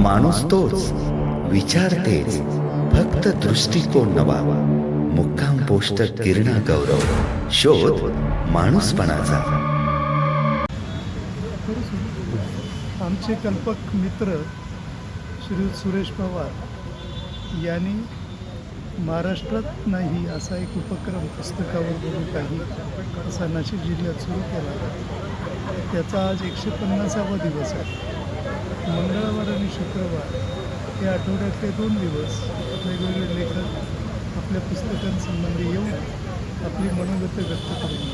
माणूस तोच. विचार तेच. फक्त दृष्टिकोन नवा. मुक्काम पोस्ट किरणा गौरव. शोध माणूसपणाचा. आमचे कल्पक मित्र श्री सुरेश पवार यांनी महाराष्ट्रात नाही असा एक उपक्रम पुस्तकावर बोलू काही असा नाशिक जिल्ह्यात सुरू केला. त्याचा आज एकशे पन्नासावा दिवस आहे. मंगळवार आणि शुक्रवार हे आठवड्यातले दोन दिवस वेगवेगळे लेखक आपल्या पुस्तकांसंबंधी येऊन आपली मनोगत व्यक्त करून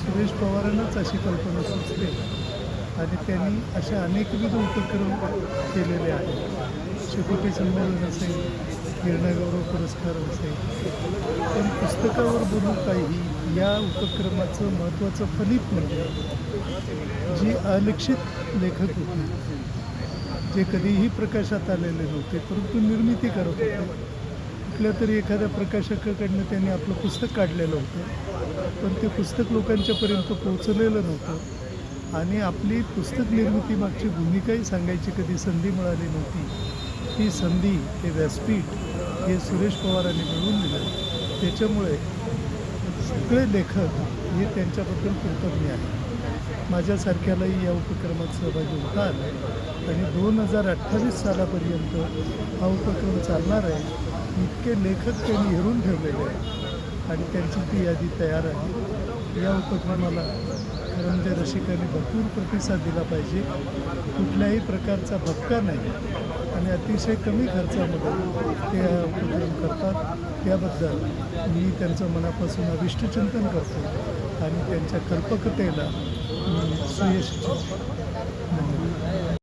सुरेश पवारांनाच अशी कल्पना सुचते आणि त्यांनी अशा अनेकविध उपक्रम केलेले आहेत. शेकोटी संमेलन असेल किरणागौरव पुरस्कार असेल. पण पुस्तकावर बोलू काही या उपक्रमाचं महत्त्वाचं फलित म्हणजे जी अलिक्षित लेखक होती जे कधीही प्रकाशात आलेले नव्हते परंतु निर्मिती करत होते. कुठल्या तरी एखाद्या प्रकाशकाकडनं त्यांनी आपलं पुस्तक काढलेलं होतं पण ते पुस्तक लोकांच्यापर्यंत पोहोचलेलं नव्हतं. आणि आपली पुस्तक निर्मिती मागची भूमिकाही सांगायची कधी संधी मिळाली नव्हती. ती संधी ते व्यासपीठ हे सुरेश पवारांनी मिळवून दिलं. त्याच्यामुळे सगळे लेखक हे त्यांच्याबद्दल कृतज्ञ आहेत. माझ्यासारख्यालाही या उपक्रमात सहभागी होता आलं. आणि दोन हजार अठ्ठावीस सालापर्यंत हा उपक्रम चालणार आहे इतके लेखक त्यांनी हेरून ठेवलेले आहेत. आणि त्यांची ती यादी तयार आहे. या उपक्रमाला म्हणजे रसिकांनी भरपूर प्रतिसाद दिला पाहिजे. कुठल्याही प्रकारचा भक्का नाही आणि अतिशय कमी खर्चामध्ये ते हा उपक्रम करतात. त्याबद्दल मी त्यांचं मनापासून अभिष्टचिंतन करतो आणि त्यांच्या कल्पकतेला मी सुयश